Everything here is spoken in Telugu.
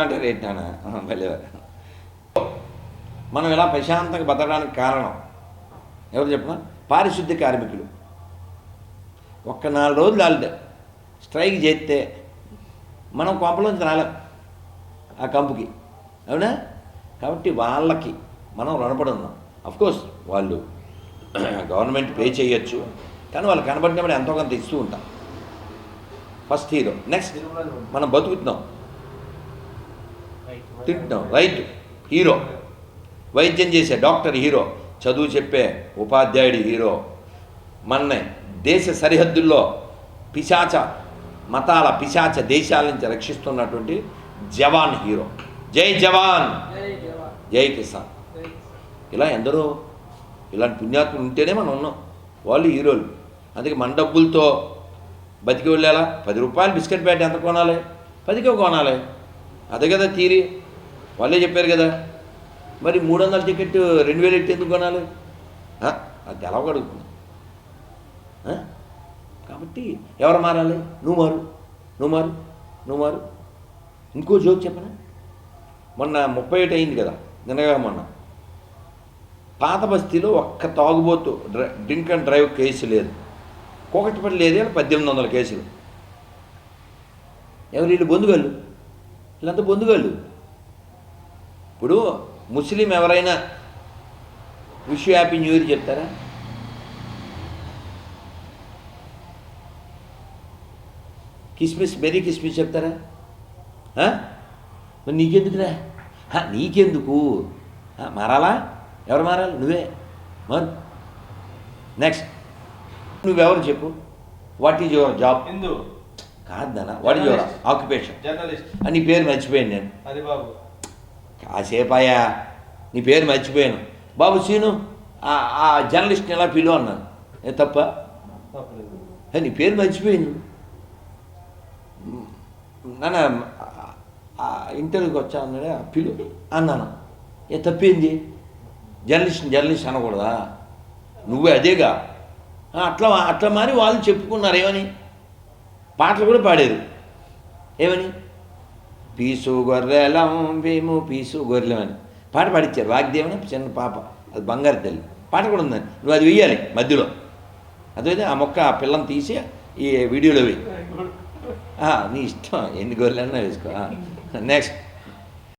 అంటే రేట్ నాన్న మనం ఇలా ప్రశాంతంగా బతకడానికి కారణం ఎవరు చెప్పిన? పారిశుద్ధ్య కార్మికులు. ఒక్క నాలుగు రోజులు వాళ్ళు స్ట్రైక్ చేస్తే మనం కొంపలోంచి రాలేం ఆ కంపుకి. అవునా? కాబట్టి వాళ్ళకి మనం రుణపడి ఉన్నాం. అఫ్కోర్స్ వాళ్ళు గవర్నమెంట్ పే చేయొచ్చు కానీ వాళ్ళు కనబడినప్పుడు ఎంతో కొంత ఇస్తూ ఉంటాం. ఫస్ట్ హీరో నెక్స్ట్ మనం బతుకుతున్నాం. తింటున్నాం రైట్ హీరో వైద్యం చేసే డాక్టర్ హీరో చదువు చెప్పే ఉపాధ్యాయుడి హీరో. మన దేశ సరిహద్దుల్లో పిశాచ మతాల పిశాచ దేశాల నుంచి రక్షిస్తున్నటువంటి జవాన్ హీరో. జై జవాన్! జై కిసాన్. ఇలా ఎందరో ఇలాంటి పుణ్యాత్ములు ఉంటేనే మనం ఉన్నాం. వాళ్ళు హీరోలు. అందుకే మన డబ్బులతో బతికి వెళ్ళేలా? పది రూపాయలు బిస్కెట్ ప్యాకెట్ ఎంత కొనాలి? పదికే కొనాలి. అదే కదా తీరి వాళ్ళే చెప్పారు కదా. మరి మూడు వందల టికెట్ రెండు వేలు ఎట్టి ఎందుకు కొనాలి? అది అది తెలవగడుగుతుంది కాబట్టి ఎవరు మారాలి? నువ్వు మారు. నువ్వు మారు. నువ్వు మారు. ఇంకో జోక్ చెప్పనా? మొన్న ముప్పై ఒకటి అయింది కదా నిన్నగా మొన్న. పాత బస్తీలో ఒక్క తాగుబోతు డ్రింక్ అండ్ డ్రైవ్ కేసు లేదు. కోకటిపల్లి లేదే పద్దెనిమిది వందల కేసులు. ఎవరు వీళ్ళు బొందుగాళ్ళు వీళ్ళంతా బొందుగాళ్ళు. ఇప్పుడు ముస్లిం ఎవరైనా విష్ హ్యాపీ న్యూ ఇయర్ చెప్తారా? కిస్మిస్ మెరీ కిస్మిస్ చెప్తారా? మరి నీకెందుకురా? నీకెందుకు? మారాలా? ఎవరు మారాలి? నువ్వే. మారు. నెక్స్ట్ నువ్వెవరు చెప్పు? What is your job Hindu కాదన్నా వాట్ యువర్ ఆక్యుపేషన్ జర్నలిస్ట్ నీ పేరు మర్చిపోయాను నేను. హరిబాబు. కాసేపాయా నీ పేరు మర్చిపోయాను. బాబు సీను ఆ- జర్నలిస్ట్ని ఎలా పిలువ అన్నాను. ఏ తప్ప? నీ పేరు మర్చిపోయాను. నాన్న ఆ ఇంటర్వ్యూకి వచ్చా అన్నాడే పిలు అన్నాను. ఏ తప్పేంది? జర్నలిస్ట్ జర్నలిస్ట్ అనకూడదా? నువ్వే అదేగా? అట్లా అట్లా మారి వాళ్ళు చెప్పుకున్నారు ఏమని? పాటలు కూడా పాడారు. ఏమని? పీసు గొర్రెలం భీము పీసు గొర్రెలం అని. పాట పాడిచ్చారు వాగ్దేవని చిన్న పాప. అది బంగారు తల్లి. పాట కూడా ఉందని నువ్వు అది వెయ్యాలి మధ్యలో. అదైతే ఆ మొక్క ఆ పిల్లని తీసి ఈ వీడియోలో వెయ్యి. నీ ఇష్టం. ఎన్ని గొర్రెలన్నా వేసుకో. నెక్స్ట్